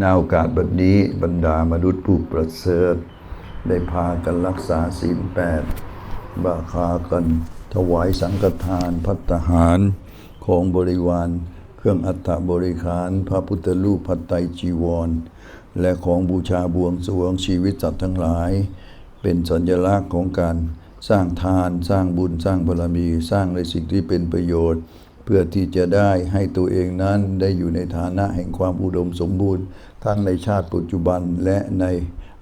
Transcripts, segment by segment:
นาโอกาสบัดนี้บรรดามนุษย์ผู้ประเสริฐ ได้พากันรักษาศีลแปดบาคากันถวายสังฆทานพัตตาหารของบริวาร เครื่องอัฐบริขาร พระพุทธรูปพัตไตจีวร และของบูชาบวงสรวงชีวิตสัตว์ทั้งหลาย เป็นสัญลักษณ์ของการสร้างทานสร้างบุญสร้างบารมี สร้างในสิ่งที่เป็นประโยชน์ เพื่อที่จะได้ให้ตัวเองนั้นได้อยู่ในฐานะแห่งความอุดมสมบูรณ์ ทั้งในชาติปัจจุบันและใน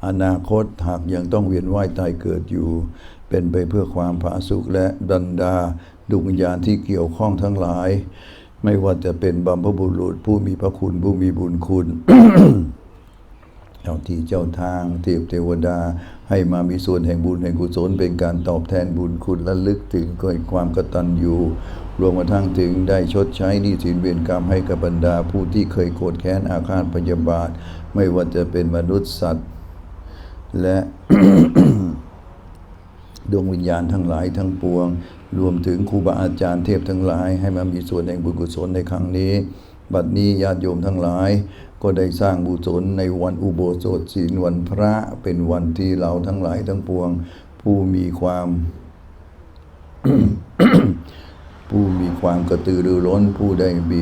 อนาคตหากยังต้องเวียนว่ายตายเกิดอยู่ เป็นไปเพื่อความผาสุกและดันดาดวงวิญญาณที่เกี่ยวข้องทั้งหลาย ไม่ว่าจะเป็นบัมพบุรุษผู้มีพระคุณผู้มีบุญคุณ เจ้าที่เจ้าทางเทพเทวดา ให้มามีส่วนแห่งบุญแห่งกุศลเป็นการตอบแทนบุญคุณและลึกถึงกิดความกตัญญูรวมกระทั่งถึงได้ชดใช้หนี้สินเวรกรรมให้กับบรรดาผู้ที่เคยโกรธแค้นอาฆาตพยาบาท ไม่ว่าจะเป็นมนุษย์สัตว์ และดวงวิญญาณทั้งหลายทั้งปวง รวมถึงครูบาอาจารย์เทพทั้งหลาย ให้มามีส่วนแห่งบุญกุศลในครั้งนี้ บัดนี้ญาติโยมทั้งหลาย ก็ได้สร้างบุญกุศลในวันอุโบสถศีลวันพระเป็นวันที่เราทั้งหลายทั้งปวง ผู้มีความผู้มีความกระตือรือร้นผู้ได้มี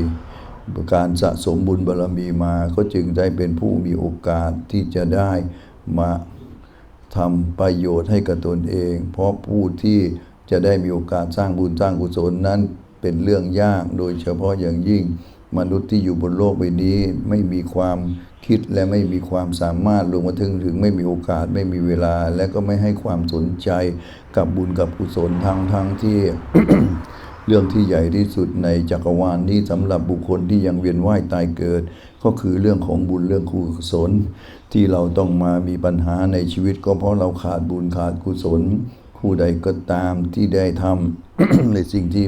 การสะสมบุญบารรมีมา ก็จึงได้เป็นผู้มีโอกาสที่จะได้มาทำประโยชน์ให้กับตนเอง เพราะผู้ที่จะได้มีโอกาสสร้างบุญสร้างกุศลนั้นเป็นเรื่องยากโดยเฉพาะอย่างยิ่ง มนุษย์ที่อยู่บนโลกใบนี้ ไม่มีความคิดและไม่มีความสามารถรวมมาถึงถึงไม่มีโอกาสไม่มีเวลา และก็ไม่ให้ความสนใจกับบุญกับกุศลทั้งทั้งที่เรื่องที่ใหญ่ที่สุดในจักรวาลนี้สำหรับบุคคลที่ยังเวียนว่ายตายเกิด ก็คือเรื่องของบุญเรื่องกุศล ที่เราต้องมามีปัญหาในชีวิต ก็เพราะเราขาดบุญขาดกุศลผู้ใดก็ตามที่ได้ทำในสิ่งที่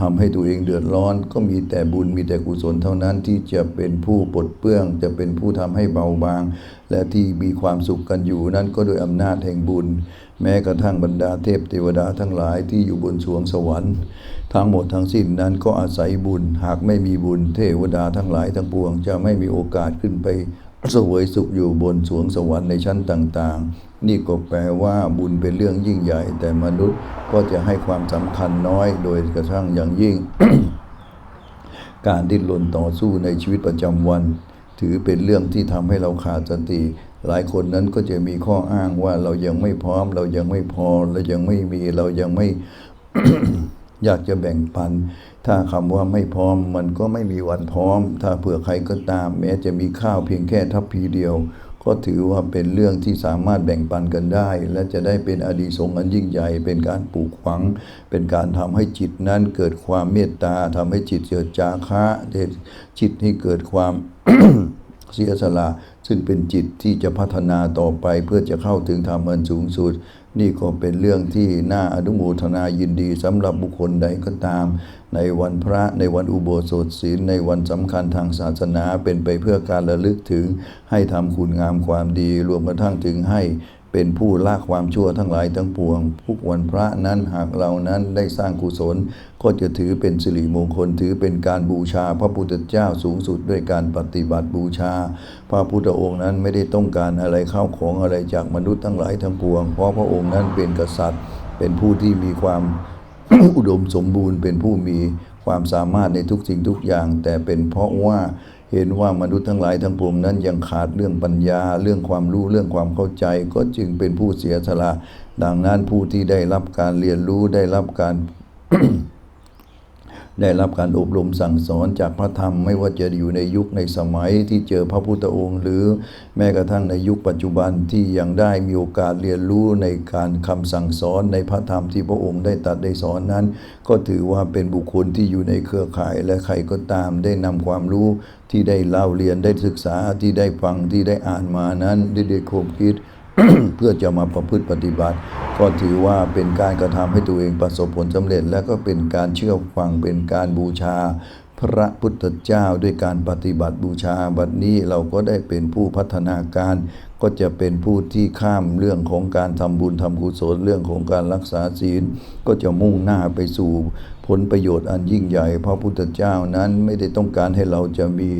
ทำให้ตัวเองเดือดร้อน ก็มีแต่บุญมีแต่กุศลเท่านั้นที่จะเป็นผู้ปลดเปลื้อง จะเป็นผู้ทำให้เบาบาง และที่มีความสุขกันอยู่นั่นก็โดยอำนาจแห่งบุญ แม้กระทั่งบรรดาเทพเทวดาทั้งหลายที่อยู่บนสวงสวรรค์ ทั้งหมดทั้งสิ้นนั้นก็อาศัยบุญ หากไม่มีบุญ เทวดาทั้งหลายทั้งปวง จะไม่มีโอกาสขึ้นไป สวยสุขอยู่บนสวงสวรรค์ในชั้นต่างๆ นี่ก็แปลว่าบุญเป็นเรื่องยิ่งใหญ่ แต่มนุษย์ก็จะให้ความสำคัญน้อยโดยกระทั่งอย่างยิ่ง การดิ้นรนต่อสู้ในชีวิตประจำวัน ถือเป็นเรื่องที่ทำให้เราขาดสติ หลายคนนั้นก็จะมีข้ออ้างว่าเรายังไม่พร้อม เรายังไม่พอ เรายังไม่มี เรายังไม่ อยากจะแบ่งปัน ถ้าคำว่าไม่พร้อมมันก็ไม่มีวันพร้อม ถ้าเผื่อใครก็ตาม แม้จะมีข้าวเพียงแค่ทัพพีเดียว ก็ถือว่าเป็นเรื่องที่สามารถแบ่งปันกันได้ และจะได้เป็นอดีสงอันยิ่งใหญ่ เป็นการปลูกฝัง เป็นการทำให้จิตนั้นเกิดความเมตตาทำให้จิตเกิดจาคะจิตให้เกิดความเสียสละซึ่งเป็นจิตที่จะพัฒนาต่อไปเพื่อจะเข้าถึงธรรมอันสูงสุด นี่ก็เป็นเรื่องที่น่าอนุโมทนายินดีสำหรับบุคคลใดก็ตาม ในวันพระในวันอุโบสถศีลในวันสำคัญทางศาสนาเป็นไปเพื่อการระลึกถึงให้ทำคุณงามความดีรวมกระทั่งถึงให้ เป็นผู้ละความชั่วทั้งหลายทั้งปวงทุกวันพระนั้นหากเรานั้นได้สร้างกุศล ก็จะถือเป็นสิริมงคลถือเป็นการบูชาพระพุทธเจ้าสูงสุดด้วยการปฏิบัติบูชา พระพุทธองค์นั้นไม่ได้ต้องการอะไรเข้าของอะไรจากมนุษย์ทั้งหลายทั้งปวง เพราะพระองค์นั้นเป็นกษัตริย์ เป็นผู้ที่มีความอุดมสมบูรณ์ เป็นผู้มีความสามารถในทุกสิ่งทุกอย่าง แต่เป็นเพราะว่า เห็นว่ามนุษย์ทั้งหลายทั้งปวงนั้นยังขาดเรื่องปัญญา เรื่องความรู้เรื่องความเข้าใจ ก็จึงเป็นผู้เสียสละ ดังนั้นผู้ที่ได้รับการเรียนรู้ได้รับการ ได้รับการอบรมสั่งสอนจากพระธรรมไม่ว่าจะอยู่ในยุคในสมัยที่เจอพระพุทธองค์ หรือแม้กระทั่งในยุคปัจจุบันที่ยังได้มีโอกาสเรียนรู้ในการคำสั่งสอนในพระธรรมที่พระองค์ได้ตัดได้สอนนั้น ก็ถือว่าเป็นบุคคลที่อยู่ในเครือข่ายและใครก็ตามได้นำความรู้ที่ได้เล่าเรียนได้ศึกษาที่ได้ฟังที่ได้อ่านมานั้นได้ได้คบคิด เพื่อจะมาประพฤติปฏิบัติ ก็ถือว่าเป็นการกระทำให้ตัวเองประสบผลสำเร็จ และก็เป็นการเชื่อฟังเป็นการบูชา พระพุทธเจ้าด้วยการปฏิบัติบูชาบัดนี้เราก็ได้เป็นผู้พัฒนาการก็จะเป็นผู้ที่ข้ามเรื่องของการทำบุญทำกุศลเรื่องของการรักษาศีล ก็จะมุ่งหน้าไปสู่ผลประโยชน์อันยิ่งใหญ่พระพุทธเจ้านั้นไม่ได้ต้องการให้เราจะมี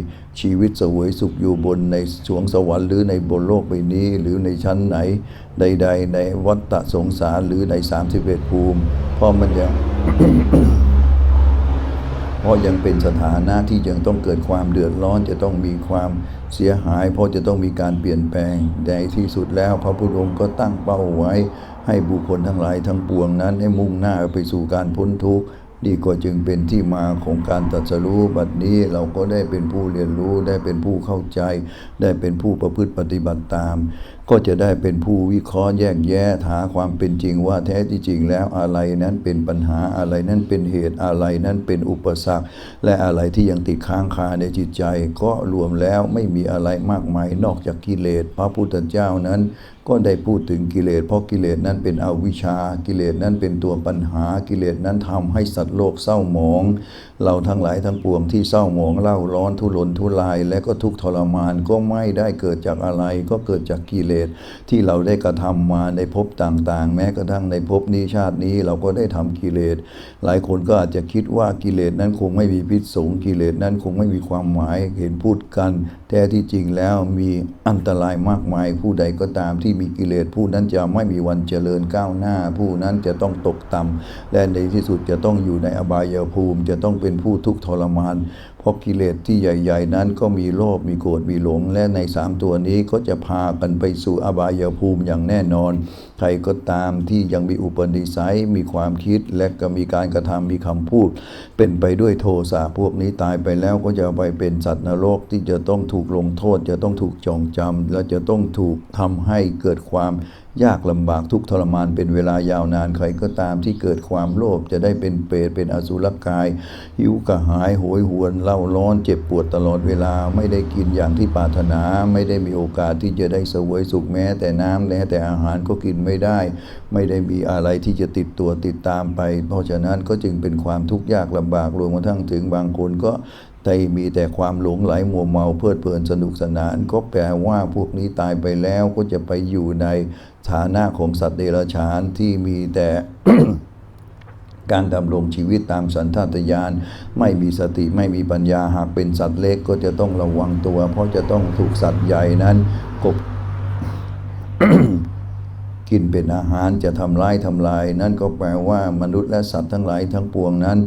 ชีวิตเสวยสุขอยู่บนในสวงสวรรค์หรือในบนโลกใบนี้ หรือในชั้นไหนใด ๆ ในวัฏสงสารหรือใน 31 ภูมิ เพราะมันยังเพราะยังเป็นสถานะที่ยังต้องเกิดความเดือดร้อนจะต้องมีความเสียหาย เพราะจะต้องมีการเปลี่ยนแปลงในที่สุดแล้วพระพุทธองค์ก็ตั้งเป้าไว้ ให้บุคคลทั้งหลายทั้งปวงนั้น ให้มุ่งหน้าไปสู่การพ้นทุกข์ นี่ก็จึงเป็นที่มาของการตรัสรู้บัดนี้เราก็ได้เป็นผู้เรียนรู้ได้เป็นผู้เข้าใจ ได้เป็นผู้ประพฤติปฏิบัติตาม ก็จะได้เป็นผู้วิเคราะห์แยกแยะหาความเป็นจริงว่าแท้ที่จริงแล้วอะไรนั้นเป็นปัญหาอะไรนั้นเป็นเหตุอะไรนั้นเป็นอุปสรรค และอะไรที่ยังติดค้างคาในจิตใจ ก็รวมแล้วไม่มีอะไรมากมายนอกจากกิเลสพระพุทธเจ้านั้นก็ได้พูดถึงกิเลสเพราะกิเลสนั้นเป็นอวิชชา กิเลสนั้นเป็นตัวปัญหากิเลสนั้นทำให้สัตว์โลกเศร้าหมอง เราทั้งหลายทั้งปวงที่เศร้าหมองเล่าร้อนทุรนทุราย และก็ทุกทรมานก็ไม่ได้เกิดจากอะไร ก็เกิดจากกิเลสที่เราได้กระทำมาในภพต่างๆ แม้กระทั่งในภพนี้ชาตินี้เราก็ได้ทำกิเลส หลายคนก็อาจจะคิดว่ากิเลสนั้นคงไม่มีพิษสงกิเลสนั้นคงไม่มีความหมายเห็นพูดกัน แท้ที่จริงแล้วมีอันตรายมากมาย ผู้ใดก็ตามที่มีกิเลสผู้นั้นจะไม่มีวันเจริญก้าวหน้า ผู้นั้นจะต้องตกต่ำและในที่สุดจะต้องอยู่ในอบายภูมิ จะต้องเป็นผู้ทุกข์ทรมานเพราะกิเลสที่ใหญ่ ๆ นั้นก็มีโลภมีโกรธมีหลง และในสามตัวนี้ก็จะพากันไปสู่อบายภูมิอย่างแน่นอน ใครก็ตามที่ยังมีอุปนิสัยมีความคิดและก็มีการกระทำมีคำพูด เป็นไปด้วยโทสะพวกนี้ตายไปแล้วก็จะไปเป็นสัตว์นรกที่จะต้องถูกลงโทษ จะต้องถูกจองจำและจะต้องถูกทำให้เกิดความ ยากลำบากทุกทรมานเป็นเวลายาวนานใครก็ตามที่เกิดความโลภจะได้เป็นเปรตเป็นอสุรกาย หิวกระหายโหยหวนเล่าร้อนเจ็บปวดตลอดเวลาไม่ได้กินอย่างที่ปรารถนา ไม่ได้มีโอกาสที่จะได้เสวยสุขแม้ แต่น้ำแม้แต่อาหารก็กินไม่ได้ ไม่ได้มีอะไรที่จะติดตัวติดตามไป เพราะฉะนั้นก็จึงเป็นความทุกข์ยากลำบากรวมกระทั่งถึงบางคนก็ แต่มีแต่ความหลงไหลมัวเมาเพลิดเพลินสนุกสนาน ก็แปลว่าพวกนี้ตายไปแล้วก็จะไปอยู่ในฐานะของสัตว์เดรัจฉานที่มีแต่การดำรงชีวิตตามสันทัตญาณไม่มีสติไม่มีปัญญาหากเป็นสัตว์เล็กก็จะต้องระวังตัว เพราะจะต้องถูกสัตว์ใหญ่นั้นกบกินเป็นอาหารจะทำร้ายทำลาย นั่นก็แปลว่ามนุษย์และสัตว์ทั้งหลายทั้งปวงนั้น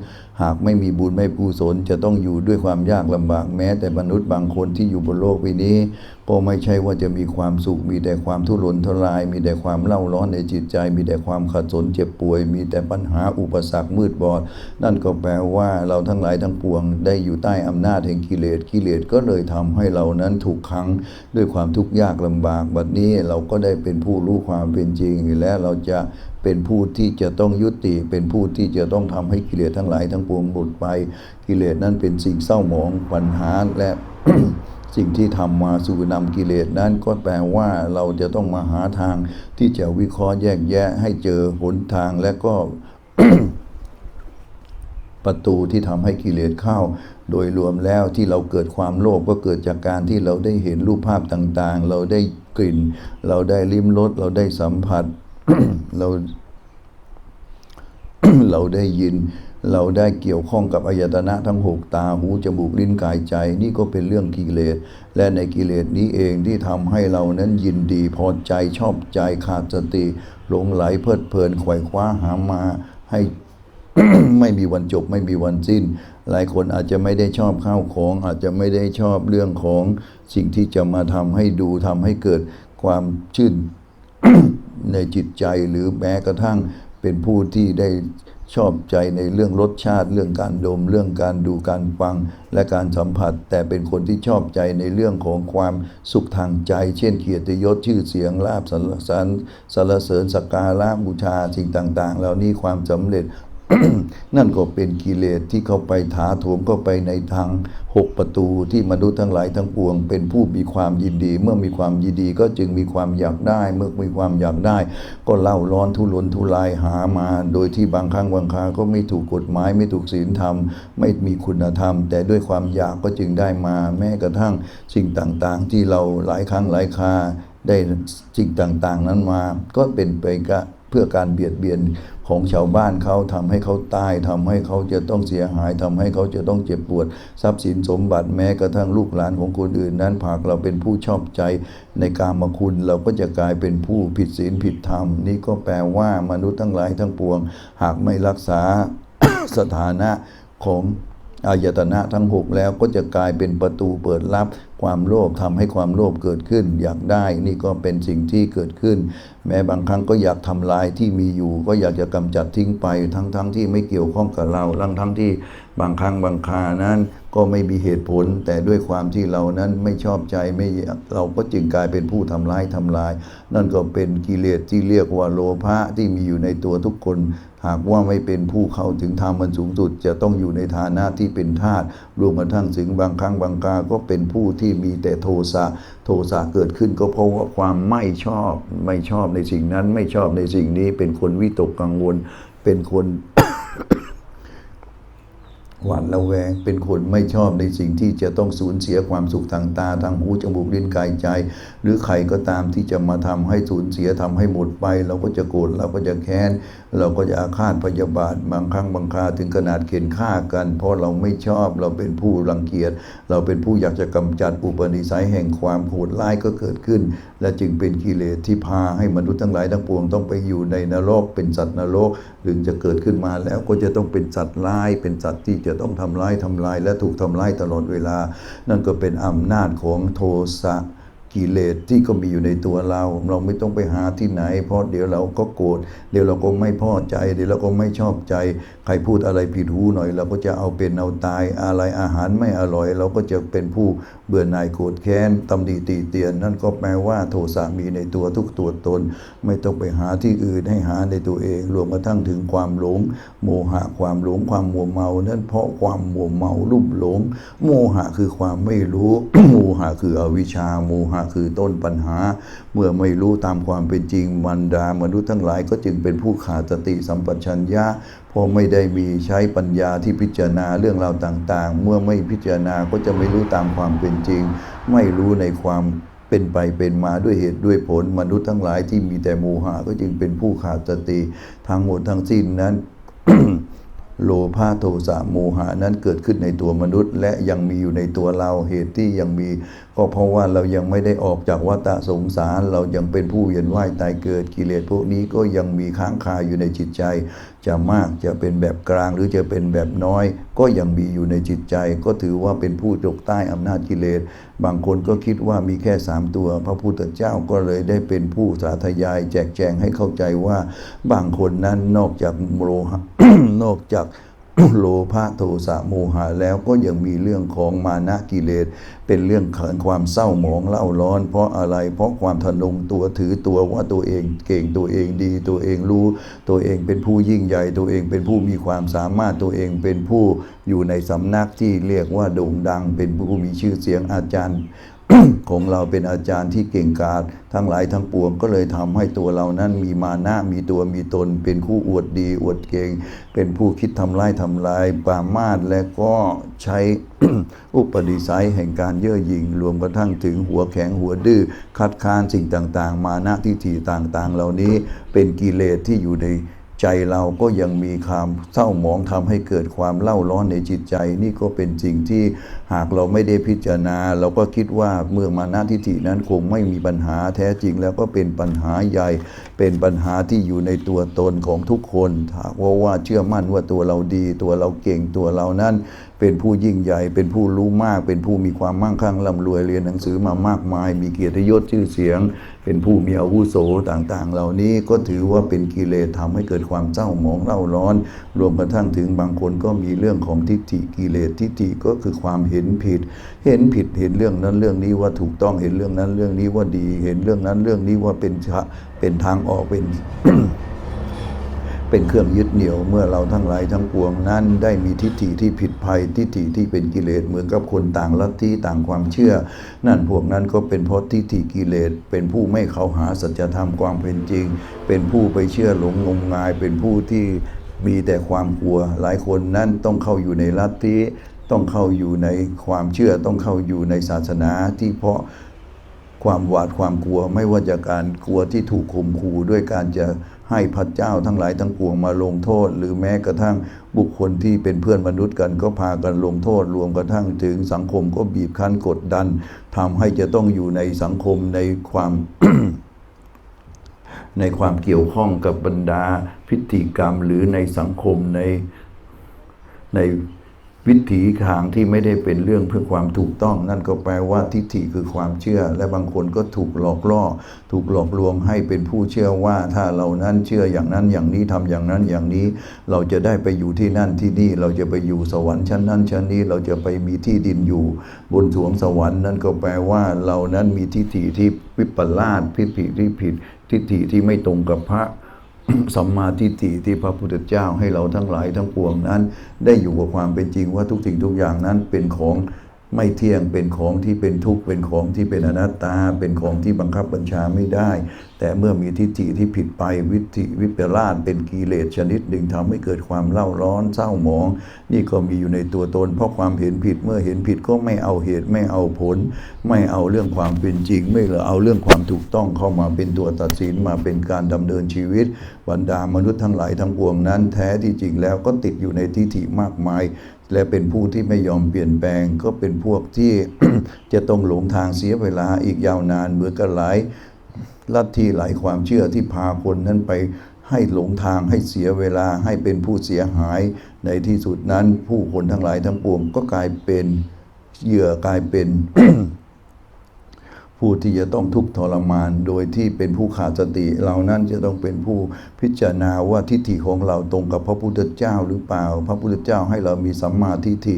หากไม่มีบุญไม่กุศลจะต้องอยู่ด้วยความยากลำบากแม้แต่มนุษย์บางคนที่อยู่บนโลกใบนี้ ก็ไม่ใช่ว่าจะมีความสุข มีแต่ความทุรนทุราย มีแต่ความเล่าร้อนในจิตใจ มีแต่ความขัดสนเจ็บป่วย มีแต่ปัญหาอุปสรรคมืดบอด นั่นก็แปลว่าเราทั้งหลายทั้งปวงได้อยู่ใต้อำนาจแห่งกิเลสกิเลสก็เลยทำให้เรานั้นถูกขังด้วยความทุกข์ยากลำบากบัดนี้เราก็ได้เป็นผู้รู้ความเป็นจริงและเราจะ เป็นผู้ที่จะต้องยุติ เป็นผู้ที่จะต้องทำให้กิเลสทั้งหลายทั้งปวงหมดไป กิเลสนั้นเป็นสิ่งเศร้าหมองปัญหาและสิ่งที่ทำมาสู่นำกิเลสนั้นก็แปลว่าเราจะต้องมาหาทางที่จะวิเคราะห์แยกแยะให้เจอหนทางและก็ประตูที่ทำให้กิเลสเข้า โดยรวมแล้วที่เราเกิดความโลภก็เกิดจากการที่เราได้เห็นรูปภาพต่างๆ เราได้กลิ่น เราได้ลิ้มรสเราได้สัมผัส เราเราได้ยิน เราได้เกี่ยวข้องกับอายตนะทั้งหกตาหูจมูกลิ้นกายใจ นี่ก็เป็นเรื่องกิเลส และในกิเลสนี้เองที่ทำให้เรานั้นยินดีพอใจชอบใจขาดสติหลงไหลเพลิดเพลินไขว่คว้าหามาให้ไม่มีวันจบไม่มีวันสิ้น หลายคนอาจจะไม่ได้ชอบข้าวของ อาจจะไม่ได้ชอบเรื่องของสิ่งที่จะมาทำให้ดูทำให้เกิดความชื่น ในจิตใจหรือแม้กระทั่งเป็นผู้ที่ได้ชอบใจในเรื่องรสชาติเรื่องการดม เรื่องการดูการฟังและการสัมผัส แต่เป็นคนที่ชอบใจในเรื่องของความสุขทางใจ เช่นเกียรติยศชื่อเสียงลาบสรรเสริญสรรเสริญสักการะบูชาสิ่งต่าง ๆ เหล่านี้ความสำเร็จ นั่นก็เป็นกิเลสที่เข้าไปถาโถมเข้าไปในทางหกประตูที่มนุษย์ทั้งหลายทั้งปวง เป็นผู้มีความยินดี เมื่อมีความยินดีก็จึงมีความอยากได้ เมื่อมีความอยากได้ ก็เล่าร้อนทุรนทุรายหามา โดยที่บางครั้งบางคราก็ไม่ถูกกฎหมาย ไม่ถูกศีลธรรม ไม่มีคุณธรรม แต่ด้วยความอยากก็จึงได้มา แม้กระทั่งสิ่งต่างๆ ที่เราหลายครั้งหลายคราได้สิ่งต่างๆ นั้นมา ก็เป็นไปกะ พื่อการเบียดเบียนของชาวบ้านเขาทำให้เขาตายทำให้เขาจะต้องเสียหายทำให้เขาจะต้องเจ็บปวด ทรัพย์สินสมบัติแม้กระทั่งลูกหลานของคนอื่น นั้นหากเราเป็นผู้ชอบใจในกามคุณเราก็จะกลายเป็นผู้ผิดศีลผิดธรรม นี่ก็แปลว่ามนุษย์ทั้งหลายทั้งปวง หากไม่รักษาสถานะของ อายตนะทั้งหกแล้วก็จะกลายเป็นประตูเปิดรับความโลภทำให้ความโลภเกิดขึ้น อยากได้นี่ก็เป็นสิ่งที่เกิดขึ้น แม้บางครั้งก็อยากทำลายที่มีอยู่ ก็อยากจะกำจัดทิ้งไปทั้งๆทที่ไม่เกี่ยวข้องกับเราทั้งทั้งๆที่บางครั้งบางคานั้นก็ไม่มีเหตุผล แต่ด้วยความที่เรานั้นไม่ชอบใจไม่เราก็จึงกลายเป็นผู้ทำร้ายทำลาย นั่นก็เป็นกิเลสที่เรียกว่าโลภะที่มีอยู่ในตัวทุกคน หากว่าไม่เป็นผู้เข้าถึงธรรมมันสูงสุด จะต้องอยู่ในฐานะที่เป็นทาสรวมกระทั่งถึงบางครั้งบางกาก็เป็นผู้ที่มีแต่โทสะโทสะเกิดขึ้นก็เพราะว่าความไม่ชอบไม่ชอบในสิ่งนั้นไม่ชอบในสิ่งนี้เป็นคนวิตกกังวลเป็นคน หวาดระแวง เป็นคนไม่ชอบในสิ่งที่จะต้องสูญเสียความสุขทางตาทางหูจมูกลิ้นกายใจ หรือใครก็ตามที่จะมาทำให้สูญเสียทำให้หมดไป เราก็จะโกรธเราก็จะแค้น เราก็จะอาฆาตพยาบาทบางครั้งบางคราถึงขนาดเข็นฆ่ากัน เพราะเราไม่ชอบเราเป็นผู้รังเกียจเราเป็นผู้อยากจะกำจัดอุปนิสัยแห่งความโหดร้ายก็เกิดขึ้น และจึงเป็นกิเลสที่พาให้มนุษย์ทั้งหลายทั้งปวงต้องไปอยู่ในนรกเป็นสัตว์นรก ถึงจะเกิดขึ้นมาแล้วก็จะต้องเป็นสัตว์ร้าย เป็นสัตว์ที่จะต้องทำร้ายทำลายและถูกทำร้ายตลอดเวลา นั่นก็เป็นอำนาจของโทสะกิเลสที่ก็มีอยู่ในตัวเรา เราไม่ต้องไปหาที่ไหน เพราะเดี๋ยวเราก็โกรธเดี๋ยวเราก็ไม่พอใจ เดี๋ยวเราก็ไม่ชอบใจ ใครพูดอะไรผิดหูหน่อย เราก็จะเอาเป็นเอาตายอะไรอาหารไม่อร่อย เราก็จะเป็นผู้เบื่อหน่ายโกรธแค้นตำหนิตีเตียน นั่นก็แปลว่าโทสะมีในตัวทุกตัวตน ไม่ต้องไปหาที่อื่นให้หาในตัวเอง รวมกระทั่งถึงความหลง โมหะความหลงความมัวเมา นั่นเพราะความมัวเมาลุ่มหลง โมหะคือความไม่รู้ โมหะคืออวิชชา โมหะคือต้นปัญหา เมื่อไม่รู้ตามความเป็นจริงมันดามนุษย์ทั้งหลายก็จึงเป็นผู้ขาดสติสัมปชัญญะ พราะไม่ได้มีใช้ปัญญาที่พิจารณาเรื่องราวต่างๆ เมื่อไม่พิจารณาก็จะไม่รู้ตามความเป็นจริง ไม่รู้ในความเป็นไปเป็นมาด้วยเหตุด้วยผลมนุษย์ทั้งหลายที่มีแต่โมหะก็จึงเป็นผู้ขาดสติทั้งหมดทั้งสิ้นนั้น โลภะโทสะโมหะนั้นเกิดขึ้นในตัวมนุษย์ และยังมีอยู่ในตัวเราเหตุที่ยังมี ก็เพราะว่าเรายังไม่ได้ออกจากวัฏสงสาร เรายังเป็นผู้เวียนว่ายตายเกิดกิเลสพวกนี้ก็ยังมีค้างคาอยู่ในจิตใจ จะมากจะเป็นแบบกลางหรือจะเป็นแบบน้อย ก็ยังมีอยู่ในจิตใจ ก็ถือว่าเป็นผู้ตกใต้อำนาจกิเลส บางคนก็คิดว่ามีแค่สามตัว พระพุทธเจ้าก็เลยได้เป็นผู้สาธยาย แจกแจงให้เข้าใจว่า บางคนนั้นนอกจากโลหะนอกจาก โลภะโทสะโมหะแล้วก็ยังมีเรื่องของมานะกิเลส เป็นเรื่องของความเศร้าหมองเล่าร้อน เพราะอะไรเพราะความทะนงตัวถือตัวว่าตัวเองเก่งตัวเองดี ตัวเองรู้ ตัวเองเป็นผู้ยิ่งใหญ่ ตัวเองเป็นผู้มีความสามารถตัวเองเป็นผู้อยู่ในสำนักที่เรียกว่าโด่งดัง เป็นผู้มีชื่อเสียงอาจารย์ ของเราเป็นอาจารย์ที่เก่งกาจทั้งหลายทั้งปวงก็เลยทำให้ตัวเรานั้นมีมานะมีตัวมีตน เป็นผู้อวดดีอวดเก่ง เป็นผู้คิดทำร้ายทำลายปรามาสและก็ใช้อุปนิสัยแห่งการเย่อหยิ่งรวมกระทั่งถึงหัวแข็งหัวดื้อคัดค้านสิ่งต่าง ๆ มานะทิฏฐิต่างๆ เหล่านี้เป็นกิเลสที่อยู่ใน ใจเราก็ยังมีความเศร้าหมองทำให้เกิดความเล่าร้อนในจิตใจ นี่ก็เป็นสิ่งที่หากเราไม่ได้พิจารณา เราก็คิดว่าเมื่อมานะทิฏฐินั้นคงไม่มีปัญหาแท้จริงแล้วก็เป็นปัญหาใหญ่ เป็นปัญหาที่อยู่ในตัวตนของทุกคนหากว่าว่าเชื่อมั่นว่าตัวเราดี ตัวเราเก่งตัวเรานั้นเป็นผู้ยิ่งใหญ่ เป็นผู้รู้มาก เป็นผู้มีความมั่งคั่งร่ำรวยเรียนหนังสือมามากมาย มีเกียรติยศชื่อเสียง เป็นผู้มีอาวุโสต่างๆ เหล่านี้ก็ถือว่าเป็นกิเลสทำให้เกิดความเศร้าหมองเล่าร้อน รวมกระทั่งถึงบางคนก็มีเรื่องของทิฏฐิกิเลสทิฏฐิก็คือความเห็นผิด เห็นผิดเห็นเรื่องนั้นเรื่องนี้ว่าถูกต้องเห็นเรื่องนั้นเรื่องนี้ว่าดี เห็นเรื่องนั้นเรื่องนี้ว่าเป็นเป็นทางออกเป็น เป็นเครื่องยึดเหนี่ยวเมื่อเราทั้งหลายทั้งปวงนั้น ได้มีทิฏฐิที่ผิดภัยทิฏฐิที่เป็นกิเลสเหมือนกับคนต่างลัทธิต่างความเชื่อ นั่นพวกนั้นก็เป็นเพราะทิฏฐิกิเลส เป็นผู้ไม่เข้าหาสัจธรรมความเป็นจริง เป็นผู้ไปเชื่อหลงงมงาย เป็นผู้ที่มีแต่ความกลัว หลายคนนั้นต้องเข้าอยู่ในลัทธิต้องเข้าอยู่ในความเชื่อต้องเข้าอยู่ในศาสนาที่เพราะความหวาดความกลัวไม่ว่าจะการกลัวที่ถูกข่มขู่ด้วยการจะ ให้พระเจ้าทั้งหลายทั้งปวงมาลงโทษ หรือแม้กระทั่งบุคคลที่เป็นเพื่อนมนุษย์กันก็พากันลงโทษ รวมกระทั่งถึงสังคมก็บีบคั้นกดดันทำให้จะต้องอยู่ในสังคมในความในความเกี่ยวข้องกับบรรดาพิธีกรรมหรือในสังคมในใน วิถีทางที่ไม่ได้เป็นเรื่องเพื่อความถูกต้อง นั่นก็แปลว่าทิฏฐิคือความเชื่อ และบางคนก็ถูกหลอกล่อ ถูกหลอกลวงให้เป็นผู้เชื่อว่าถ้าเรานั้นเชื่ออย่างนั้นอย่างนี้ทำอย่างนั้นอย่างนี้ เราจะได้ไปอยู่ที่นั่นที่นี่เราจะไปอยู่สวรรค์ชั้นนั้นชั้นนี้เราจะไปมีที่ดินอยู่ บนสวงสวรรค์นั่นก็แปลว่าเรานั้นมีทิฏฐิที่วิปลาสทิฏฐิที่ผิด ทิฏฐิที่ไม่ตรงกับพระ สัมมาทิฏฐิที่พระพุทธเจ้าให้เราทั้งหลายทั้งปวงนั้น ได้อยู่กับความเป็นจริงว่าทุกสิ่งทุกอย่างนั้นเป็นของ ไม่เที่ยงเป็นของที่เป็นทุกข์เป็นของที่เป็นอนัตตา เป็นของที่บังคับบัญชาไม่ได้ แต่เมื่อมีทิฏฐิที่ผิดไปวิธิวิปลาสเป็นกิเลสชนิดหนึ่งทำให้เกิดความเล่าร้อนเศร้าหมอง นี่ก็มีอยู่ในตัวตน เพราะความเห็นผิดเมื่อเห็นผิดก็ไม่เอาเหตุไม่เอาผล ไม่เอาเรื่องความเป็นจริง ไม่เหลือเอาเรื่องความถูกต้องเข้ามาเป็นตัวตัดสินมาเป็นการดำเนินชีวิตบรรดามนุษย์ทั้งหลายทั้งปวงนั้น แท้ที่จริงแล้วก็ติดอยู่ในทิฏฐิมากมาย และเป็นผู้ที่ไม่ยอมเปลี่ยนแปลงก็เป็นพวกที่จะต้องหลงทางเสียเวลาอีกยาวนานเหมือนกันหลายลัทธิหลายความเชื่อที่พาคนนั้นไปให้หลงทางให้เสียเวลาให้เป็นผู้เสียหายในที่สุดนั้น ผู้คนทั้งหลายทั้งปวงก็กลายเป็นเหยื่อกลายเป็น ผู้ที่จะต้องทุกข์ทรมาน โดยที่เป็นผู้ขาดสติเรานั้นจะต้องเป็นผู้พิจารณาว่าทิฏฐิของเราตรงกับพระพุทธเจ้าหรือเปล่า พระพุทธเจ้าให้เรามีสัมมาทิฏฐิ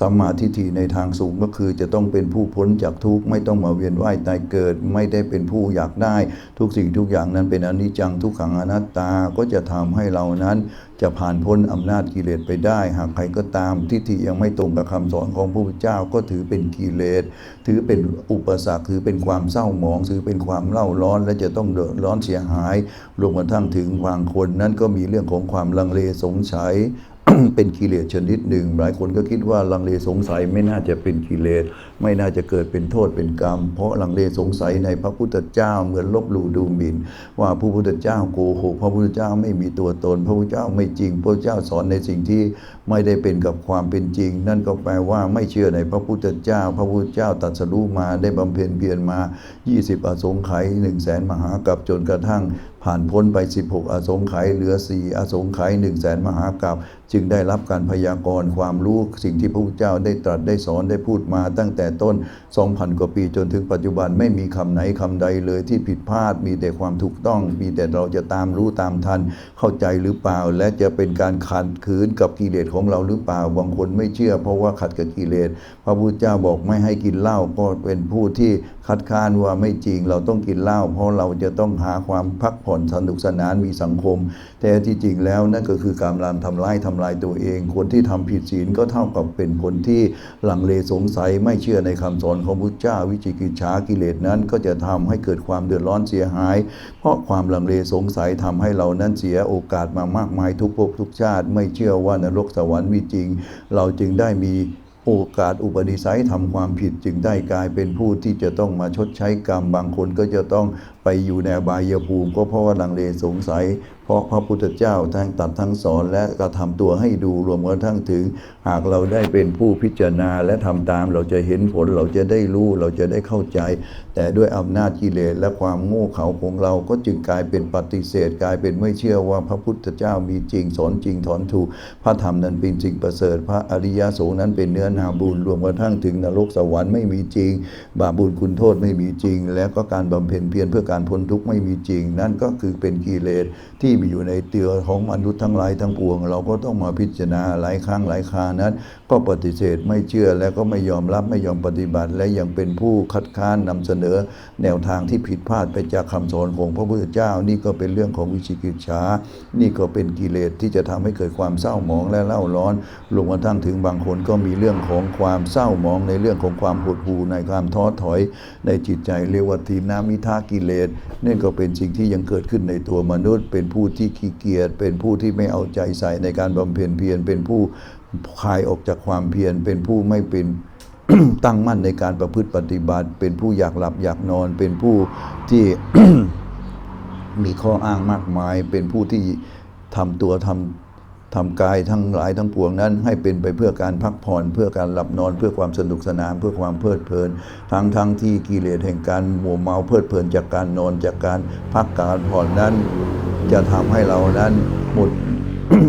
สัมมาทิฏฐิในทางสูงก็คือจะต้องเป็นผู้พ้นจากทุกข์ไม่ต้องมาเวียนว่ายตายเกิด ไม่ได้เป็นผู้อยากได้ ทุกสิ่งทุกอย่างนั้นเป็นอนิจจังทุกขังอนัตตาก็จะทำให้เรานั้น จะผ่านพ้นอำนาจกิเลสไปได้ หากใครก็ตามทิฏฐิยังไม่ตรงกับคำสอนของพระพุทธเจ้าก็ถือเป็นกิเลสถือเป็นอุปสรรคถือเป็นความเศร้าหมอง ถือเป็นความเล่าร้อน และจะต้องเดือดร้อนเสียหายรวมกระทั่งถึงบางคนนั้นก็มีเรื่องของความลังเลสงสัยเป็นกิเลสชนิดหนึ่ง หลายคนก็คิดว่าลังเลสงสัยไม่น่าจะเป็นกิเลส ไม่น่าจะเกิดเป็นโทษเป็นกรรม เพราะลังเลสงสัยในพระพุทธเจ้าเหมือนลบหลู่ดูหมิ่น ว่าพระพุทธเจ้าโกหกพระพุทธเจ้าไม่มีตัวตน พระพุทธเจ้าไม่จริง พระพุทธเจ้าสอนในสิ่งที่ไม่ได้เป็นกับความเป็นจริง นั่นก็แปลว่าไม่เชื่อในพระพุทธเจ้า พระพุทธเจ้าตรัสรู้มาได้บำเพ็ญเพียรมา 20 อสงไขย1 0 0 0 0แสนมหากับจนกระทั่งผ่านพ้นไป 16 อสงไขยเหลือ 4 อสงไขย1 0 0 0 0แสนมหากับจึงได้รับการพยากรณ์ความรู้สิ่งที่พระพุทธเจ้าได้ตรัสได้สอนได้พูดมาตั้งแต่ต้น 2,000 กว่าปีจนถึงปัจจุบันไม่มีคำไหนคำใดเลยที่ผิดพลาดมีแต่ความถูกต้อง มีแต่เราจะตามรู้ตามทัน เข้าใจหรือเปล่า และจะเป็นการขัดขืนกับกิเลสของเราหรือเปล่าบางคนไม่เชื่อ เพราะว่าขัดกับกิเลสพระพุทธเจ้าบอกไม่ให้กินเหล้าก็เป็นผู้ที่ คัดค้านว่าไม่จริงเราต้องกินเหล้าเพราะเราจะต้องหาความพักผ่อนสนุกสนานมีสังคม แต่ที่จริงแล้วนั่นก็คือการลามทำร้ายทำลายตัวเอง คนที่ทำผิดศีลก็เท่ากับเป็นคนที่หลังเลสงสัยไม่เชื่อในคำสอนของพุทธเจ้าวิจิกิจฉากิเลสนั้น ก็จะทำให้เกิดความเดือดร้อนเสียหาย เพราะความหลังเลสงสัยทำให้เรานั้นเสียโอกาสมามากมายทุกภพทุกชาติ ไม่เชื่อว่านรกสวรรค์มีจริง เราจึงได้มี โอกาสอุปนิสัยทำความผิดจึงได้กลายเป็นผู้ที่จะต้องมาชดใช้กรรม บางคนก็จะต้องไปอยู่ในบายภูมิ ก็เพราะว่าลังเลสงสัย เพราะพระพุทธเจ้าทั้งตัดทั้งสอนและกระทำตัวให้ดูรวมกระทั่งถึง หากเราได้เป็นผู้พิจารณาและทำตามเราจะเห็นผลเราจะได้รู้เราจะได้เข้าใจ แต่ด้วยอำนาจกิเลสและความโง่เขลาของเราก็จึงกลายเป็นปฏิเสธ กลายเป็นไม่เชื่อว่าพระพุทธเจ้ามีจริงสอนจริงถอนถูก พระธรรมนั้นเป็นสิ่งประเสริฐ พระอริยสงฆ์นั้นเป็นเนื้อนาบุญรวมกระทั่งถึงนรกสวรรค์ไม่มีจริง บาปบุญคุณโทษไม่มีจริง และก็การบำเพ็ญเพียรเพื่อการพ้นทุกข์ไม่มีจริง นั่นก็คือเป็นกิเลสที่มีอยู่ในเตือของมนุษย์ทั้งหลายทั้งปวง เราก็ต้องมาพิจารณาหลายครั้งหลายครานั้น ก็ปฏิเสธไม่เชื่อและก็ไม่ยอมรับไม่ยอมปฏิบัติ และยังเป็นผู้คัดค้านนำเสนอ แนวทางที่ผิดพลาดไปจากคำสอนของพระพุทธเจ้า นี่ก็เป็นเรื่องของวิจิกิจฉานี่ก็เป็นกิเลสที่จะทำให้เกิดความเศร้าหมองและเล่าร้อนรวมกระทั่งถึงบางคนก็มีเรื่องของความเศร้าหมองในเรื่องของความหดหู่ในความท้อถอย ในจิตใจเรียกว่าทีน้ามิทากิเลสนี่ก็เป็นสิ่งที่ยังเกิดขึ้นในตัวมนุษย์ เป็นผู้ที่ขี้เกียจเป็นผู้ที่ไม่เอาใจใส่ในการบำเพ็ญเพียรเป็นผู้คลายออกจากความเพียรเป็นผู้ไม่เป็นตั้งมั่นในการประพฤติปฏิบัติ เป็นผู้อยากหลับอยากนอน เป็นผู้ที่มีข้ออ้างมากมาย เป็นผู้ที่ทำตัวทำ ทำกายทั้งหลายทั้งปวงนั้น ให้เป็นไปเพื่อการพักผ่อนเพื่อการหลับนอนเพื่อความสนุกสนาน เพื่อความเพลิดเพลิน ทั้งทั้งที่กิเลสแห่งการมัวเมาเพลิดเพลินจากการนอนจากการพักการผ่อนนั้น จะทำให้เรานั้นหมด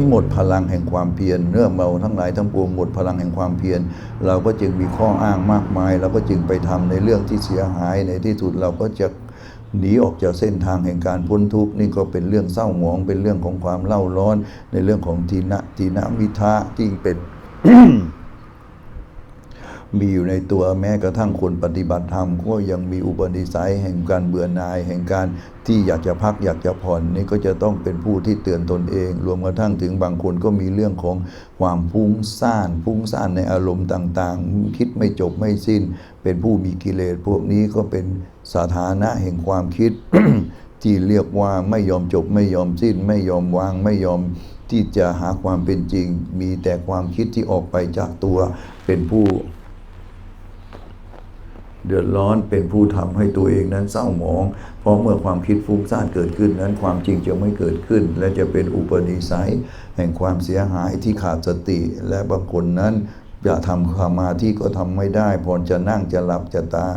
หมดพลังแห่งความเพียรเนื่อเมาทั้งหลายทั้งปวงหมดพลังแห่งความเพียรเราก็จึงมีข้ออ้างมากมาย เราก็จึงไปทำในเรื่องที่เสียหายในที่สุดเราก็จะ หนีออกจากเส้นทางแห่งการพ้นทุกข์นี่ก็เป็นเรื่องเศร้าหมอง เป็นเรื่องของความเล่าร้อน ในเรื่องของทีนะทีนะวิทะที่เป็นมีอยู่ในตัวแม้กระทั่งคนปฏิบัติธรรมก็ยังมีอุปนิสัยแห่งการเบื่อหน่าย แห่งการที่อยากจะพักอยากจะผ่อนนี่ก็จะต้องเป็นผู้ที่เตือนตนเอง รวมกระทั่งถึงบางคนก็มีเรื่องของความฟุ้งซ่านฟุ้งซ่านในอารมณ์ต่าง ๆ คิดไม่จบไม่สิ้น เป็นผู้มีกิเลสพวกนี้ก็เป็น สถานะแห่งความคิด ที่เรียกว่าไม่ยอมจบไม่ยอมสิ้น ไม่ยอมวางไม่ยอมที่จะหาความเป็นจริง มีแต่ความคิดที่ออกไปจากตัวเป็นผู้ เดือดร้อนเป็นผู้ทำให้ตัวเองนั้นเศร้าหมอง เพราะเมื่อความคิดฟุ้งซ่านเกิดขึ้นนั้นความจริงจะไม่เกิดขึ้น และจะเป็นอุปนิสัย แห่งความเสียหายที่ขาดสติ และบางคนนั้นจะทำสมาธิก็ทำไม่ได้พอจะนั่งจะหลับจะตา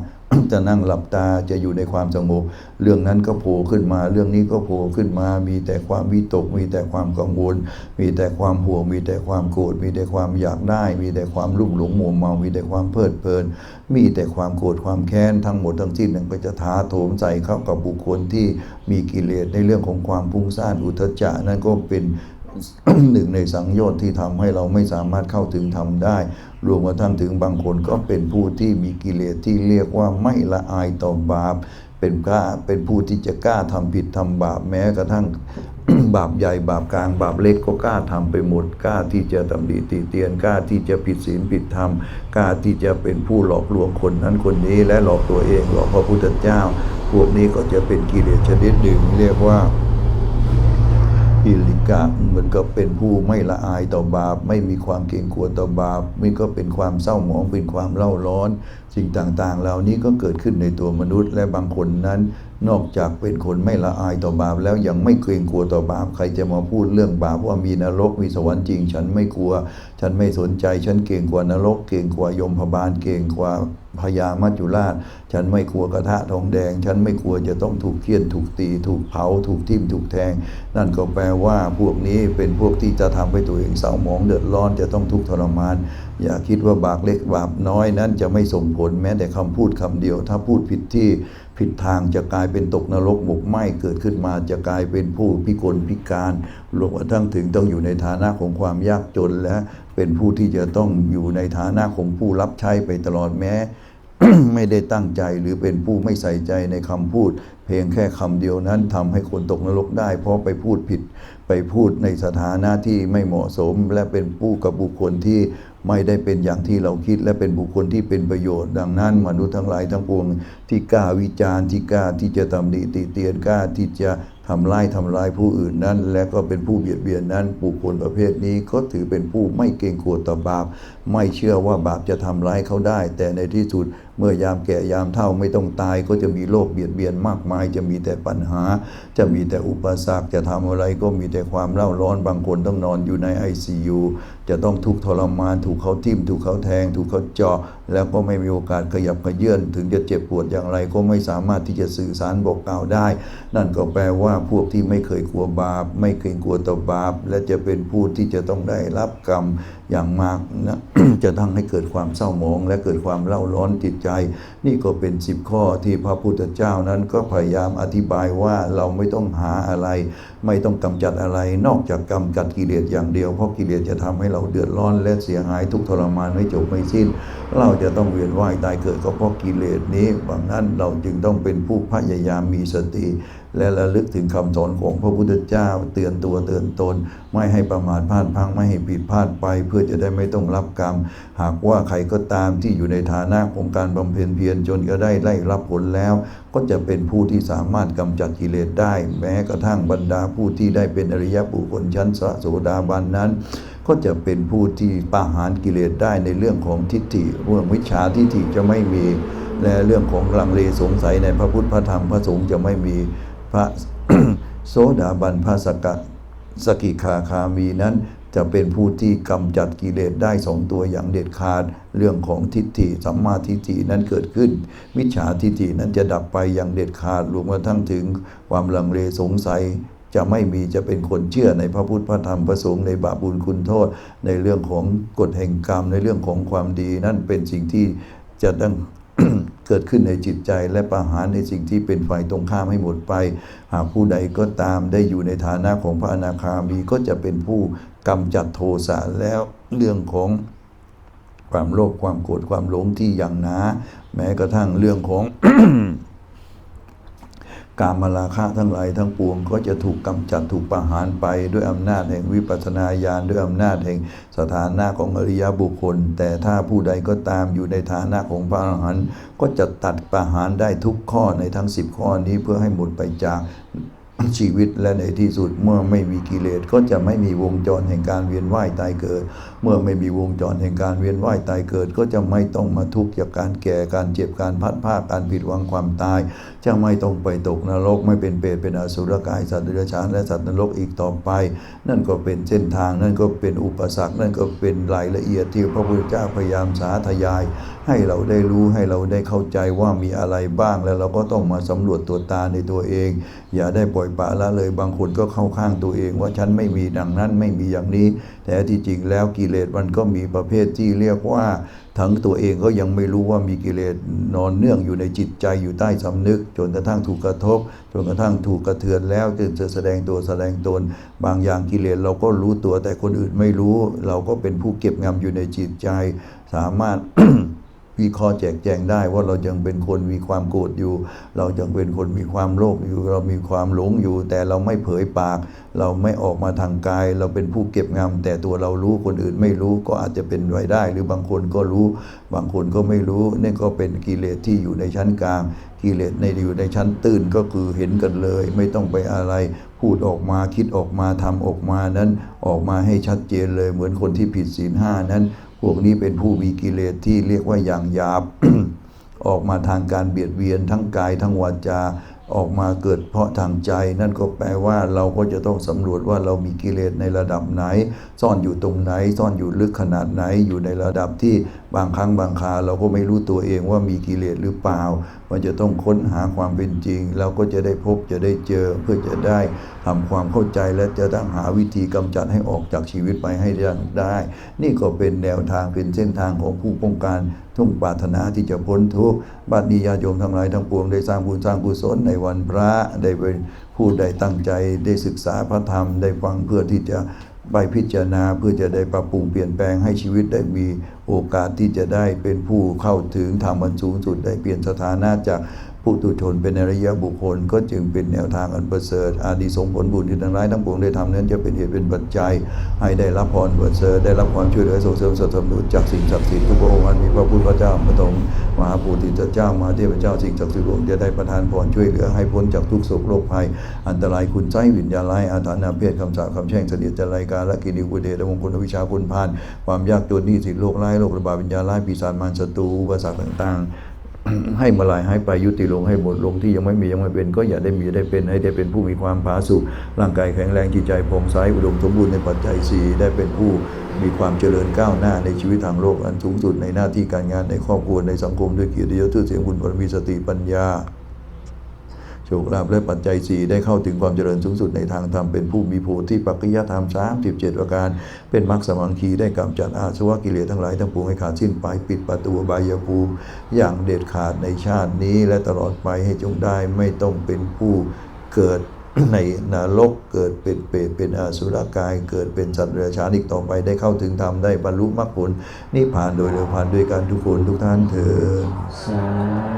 จะนั่งหลับตาจะอยู่ในความสงบเรื่องนั้นก็โผล่ขึ้นมา เรื่องนี้ก็โผล่ขึ้นมา มีแต่ความวิตก มีแต่ความกังวล มีแต่ความห่วง มีแต่ความโกรธ มีแต่ความอยากได้ มีแต่ความรุ่มหลงมัวเมา มีแต่ความเพลิดเพลิน มีแต่ความโกรธความแค้นทั้งหมดทั้งสิ้นนั้นก็จะท้าโถมใส่เข้ากับบุคคลที่มีกิเลสในเรื่องของความพุ่งซ่านอุทจจะนั่นก็เป็น หนึ่งในสังโยชน์ที่ทำให้เราไม่สามารถเข้าถึงธรรมได้ รวมกระทั่งถึงบางคนก็เป็นผู้ที่มีกิเลสที่เรียกว่าไม่ละอายต่อบาป เป็นกล้าเป็นผู้ที่จะกล้าทำผิดทำบาปแม้กระทั่งบาปใหญ่บาปกลางบาปเล็กก็กล้าทำไปหมดกล้าที่จะตำหนิติเตียนกล้าที่จะผิดศีลผิดธรรมกล้าที่จะเป็นผู้หลอกลวงคนนั้นคนนี้และหลอกตัวเองหลอกพระพุทธเจ้า พวกนี้ก็จะเป็นกิเลสชนิดหนึ่งเรียกว่าอิล กะเหมือนกับเป็นผู้ไม่ละอายต่อบาป ไม่มีความเกรงกลัวต่อบาปมันก็เป็นความเศร้าหมองเป็นความเล่าร้อนสิ่งต่างๆ เหล่านี้ก็เกิดขึ้นในตัวมนุษย์ และบางคนนั้นนอกจากเป็นคนไม่ละอายต่อบาปแล้วยังไม่เกรงกลัวต่อบาป ใครจะมาพูดเรื่องบาปว่ามีนรกมีสวรรค์จริง ฉันไม่กลัว ฉันไม่สนใจ ฉันเก่งกว่านรก เก่งกว่ายมพบาล เก่งกว่าพญามัจจุราช ฉันไม่กลัวกระทะทองแดง ฉันไม่กลัวจะต้องถูกเคี่ยนถูกตี ถูกเผา ถูกทิ่มถูกแทง นั่นก็แปลว่าพวกนี้เป็นพวกที่จะทำให้ตัวเองเศร้าหมองเดือดร้อนจะต้องทุกข์ทรมาน อย่าคิดว่าบาปเล็กบาปน้อยนั้นจะไม่ส่งผลแม้แต่คำพูดคำเดียว ถ้าพูดผิดที่ ผิดทางจะกลายเป็นตกนรกหมกไหมเกิดขึ้นมาจะกลายเป็นผู้พิกลพิการรวมกระทั่งถึงต้องอยู่ในฐานะของความยากจนและเป็นผู้ที่จะต้องอยู่ในฐานะของผู้รับใช้ไปตลอดแม้ ไม่ได้ตั้งใจหรือเป็นผู้ไม่ใส่ใจในคำพูด เพียงแค่คำเดียวนั้นทำให้คนตกนรกได้ เพราะไปพูดผิดไปพูดในสถานะที่ไม่เหมาะสม และเป็นผู้กับบุคคลที่ ไม่ได้เป็นอย่างที่เราคิดและเป็นบุคคลที่เป็นประโยชน์ ดังนั้น มนุษย์ทั้งหลายทั้งปวงที่กล้าวิจารณ์ที่กล้าที่จะตำหนิติเตียนกล้าที่จะทำร้ายทำร้ายผู้อื่นนั้น และก็เป็นผู้เบียดเบียนนั้นบุคคลประเภทนี้ก็ถือเป็นผู้ไม่เกรงกลัวต่อบาป ไม่เชื่อว่าบาปจะทำร้ายเขาได้ แต่ในที่สุดเมื่อยามแก่ยามเฒ่าไม่ต้องตายก็จะมีโรคเบียดเบียนมากมาย จะมีแต่ปัญหา จะมีแต่อุปสรรคจะทำอะไรก็มีแต่ความเล่าร้อนบางคนต้องนอนอยู่ใน ICU จะต้องทุกข์ทรมาน ถูกเขาทิ่ม ถูกเขาแทง ถูกเขาเจาะ แล้วก็ไม่มีโอกาสขยับขยื่นถึงจะเจ็บปวดอย่างไร ก็ไม่สามารถที่จะสื่อสารบอกกล่าวได้ นั่นก็แปลว่าพวกที่ไม่เคยกลัวบาป ไม่เคยกลัวต่อบาป และจะเป็นผู้ที่จะต้องได้รับกรรมอย่างมากนะจะทำให้เกิดความเศร้าหมอง และเกิดความเล่าร้อนจิตใจ นี่ก็เป็นสิบข้อที่พระพุทธเจ้านั้นก็พยายามอธิบายว่าเราไม่ต้องหาอะไร ไม่ต้องกำจัดอะไร นอกจากกำจัดกิเลสอย่างเดียว เพราะกิเลสจะทำให้เราเดือดร้อนและเสียหายทุกทรมานไม่จบไม่สิ้น เราจะต้องเวียนว่ายตายเกิดก็เพราะกิเลสนี้ดังนั้นเราจึงต้องเป็นผู้พยายามมีสติ และระลึกถึงคำสอนของพระพุทธเจ้า เตือนตัวเตือนตน ไม่ให้ประมาทพลาดพังไม่ให้ผิดพลาดไป เพื่อจะได้ไม่ต้องรับกรรม หากว่าใครก็ตามที่อยู่ในฐานะของการบำเพ็ญเพียรจนก็ได้ไล่รับผลแล้ว ก็จะเป็นผู้ที่สามารถกำจัดกิเลสได้ แม้กระทั่งบรรดาผู้ที่ได้เป็นอริยบุคคลชั้นสะโสดาบันนั้นก็จะเป็นผู้ที่ประหารกิเลสได้ในเรื่องของทิฏฐิเรื่องวิชาทิฏฐิจะไม่มี และเรื่องของลังเลสงสัยในพระพุทธพระธรรมพระสงฆ์จะไม่มี พระโสดาบันพระสกะสกิคาคามีนั้นจะเป็นผู้ที่กำจัดกิเลสได้สองตัวอย่างเด็ดขาด เรื่องของทิฏฐิสัมมาทิฏฐินั้นเกิดขึ้น มิจฉาทิฏฐินั้นจะดับไปอย่างเด็ดขาดรวมกระทั่งถึงความลังเลสงสัย จะไม่มีจะเป็นคนเชื่อในพระพุทธพระธรรมพระสงฆ์ในบาปบุญคุณโทษ ในเรื่องของกฎแห่งกรรมในเรื่องของความดีนั่นเป็นสิ่งที่จะต้อง เกิดขึ้นในจิตใจและประหารในสิ่งที่เป็นฝ่ายตรงข้ามให้หมดไป หากผู้ใดก็ตามได้อยู่ในฐานะของพระอนาคามีก็จะเป็นผู้กำจัดโทสะแล้วเรื่องของความโลภความโกรธความหลงที่อย่างหนา แม้กระทั่งเรื่องของ การมาราคะทั้งหลายทั้งปวงก็จะถูกกำจัดถูกประหารไปด้วยอำนาจแห่งวิปัสสนาญาณด้วยอำนาจแห่งสถานะของอริยบุคคล แต่ถ้าผู้ใดก็ตามอยู่ในฐานะของพระอรหันต์ก็จะตัดประหารได้ทุกข้อในทั้ง 10 ข้อนี้เพื่อให้หมดไปจาก ชีวิตและในที่สุดเมื่อไม่มีกิเลสก็จะไม่มีวงจรแห่งการเวียนว่ายตายเกิด เมื่อไม่มีวงจรแห่งการเวียนว่ายตายเกิด ก็จะไม่ต้องมาทุกข์จากการแก่การเจ็บการพัดภาการผิดหวังความตาย จะไม่ต้องไปตกนรกไม่เป็นเปรตเป็นอสุรกายสัตว์เดรัจฉานและสัตว์นรกอีกต่อไป นั่นก็เป็นเส้นทางนั่นก็เป็นอุปสรรคนั่นก็เป็นรายละเอียดที่พระพุทธเจ้าพยายามสาธยาย ให้เราได้รู้ให้เราได้เข้าใจว่ามีอะไรบ้างแล้วเราก็ต้องมาสำรวจตัวตาในตัวเอง อย่าได้ปล่อยปละละเลยบางคนก็เข้าข้างตัวเอง ว่าฉันไม่มีดังนั้นไม่มีอย่างนี้ แต่ที่จริงแล้วกิเลสมันก็มีประเภทที่เรียกว่า ทั้งตัวเองก็ยังไม่รู้ว่ามีกิเลสนอนเนื่องอยู่ในจิตใจอยู่ใต้สำนึก จนกระทั่งถูกกระทบ จนกระทั่งถูกกระเทือนแล้วจึงจะแสดงตัวแสดงตน บางอย่างกิเลสเราก็รู้ตัวแต่คนอื่นไม่รู้ เราก็เป็นผู้เก็บงำอยู่ในจิตใจ สามารถ วิเคราะห์แจกแจงได้ว่าเรายังเป็นคนมีความโกรธอยู่ เรายังเป็นคนมีความโลภอยู่ เรามีความหลงอยู่ แต่เราไม่เผยปาก เราไม่ออกมาทางกาย เราเป็นผู้เก็บงำแต่ตัวเรารู้คนอื่นไม่รู้ก็อาจจะเป็นไว้ได้ หรือบางคนก็รู้ บางคนก็ไม่รู้นี่ก็เป็นกิเลสที่อยู่ในชั้นกลางกิเลสในอยู่ในชั้นตื้นก็คือเห็นกันเลย ไม่ต้องไปอะไรพูดออกมาคิดออกมาทำออกมานั้น ออกมาให้ชัดเจนเลยเหมือนคนที่ผิดศีลห้านั้น วกนี้เป็นผู้มีกิเลสที่เรียกว่าอย่างหยาบ ออกมาทางการเบียดเบียนทั้งกายทั้งวาจา ออกมาเกิดเพราะทางใจ นั่นก็แปลว่าเราก็จะต้องสำรวจว่าเรามีกิเลสในระดับไหน ซ่อนอยู่ตรงไหน ซ่อนอยู่ลึกขนาดไหน อยู่ในระดับที่บางครั้งบางคราเราก็ไม่รู้ตัวเองว่ามีกิเลสหรือเปล่า มันจะต้องค้นหาความเป็นจริง เราก็จะได้พบจะได้เจอเพื่อจะได้ทำความเข้าใจและจะต้องหาวิธีกำจัดให้ออกจากชีวิตไปให้ได้ นี่ก็เป็นแนวทางเป็นเส้นทางของผู้ป้องกัน ทุ่งปรารถนาที่จะพ้นทุกข์บัดนี้ญาติโยมทั้งหลายทั้งปวงได้สร้างบุญสร้างกุศลในวันพระได้เป็นผู้ใดตั้งใจได้ศึกษาพระธรรมได้ฟังเพื่อที่จะไปพิจารณาเพื่อจะได้ปรับปรุงเปลี่ยนแปลงให้ชีวิตได้มีโอกาสที่จะได้เป็นผู้เข้าถึงธรรมอันสูงสุดได้เปลี่ยนสถานะจาก ผู้ตุชนเป็นอริยบุคคล ก็จึงเป็นแนวทางอันประเสริฐอาดีสงผลบุญที่ทั้งหลายทั้งปวงได้ทำนั้นจะเป็นเหตุเป็นปัจจัย ให้ได้รับพรประเสริฐได้รับความช่วยเหลือส่งเสริมสนับสนุนจากสิ่งศักดิ์สิทธิ์ทุกพระองค์อันมีพระพุทธเจ้าพระธงมหาภูติเจ้ามหาเทพเจ้าสิ่งศักดิ์สิทธิ์จะได้ประทานพรช่วยเหลือให้พ้นจากทุกโศกโรคภัย อันตรายคุณใจวิญญาณร้ายอาถรรพ์นาเพศคำสาปคำแช่งเสนียดจันไรการและกิริอุเดชและมงคลวิชาคุณพาน ความยากจนนี้สิโรคร้ายโรคระบาดวิญญาณร้ายปีศาจมารศัตรูอุปสรรคต่างๆ ให้มาลายให้ไปยุติลงให้หมดลงที่ยังไม่มียังไม่เป็น ก็อย่าได้มีได้เป็นให้ได้เป็นผู้มีความผาสุกร่างกายแข็งแรงจิตใจผ่องใสอุดมสมบูรณ์ในปัจจัยสี่ได้เป็นผู้มีความเจริญก้าวหน้าในชีวิตทางโลกอันสูงสุดในหน้าที่การงานในครอบครัวในสังคมด้วยเกียรติยศชื่อเสียงบุญบารมีสติปัญญา โชคลาภและปัจจัยสี่ได้เข้าถึงความเจริญสูงสุดในทางธรรมเป็นผู้มีโพธิปัจจยธรรมสามสิบเจ็ดประการ เป็นมรรคสมังคีได้กำจัดอาสวะกิเลสทั้งหลายทั้งปวงให้ขาดสิ้นไปปิดประตูบายภูมิ อย่างเด็ดขาดในชาตินี้และตลอดไปให้จงได้ไม่ต้องเป็นผู้เกิดในนรกเกิดเป็นเปรตเป็นอสุรกาย เกิดเป็นสัตว์เดรัจฉานอีกต่อไปได้เข้าถึงธรรมได้บรรลุมรรคผลนิพพานโดยเร็วพลันด้วยการทุกคนทุกท่านเถิด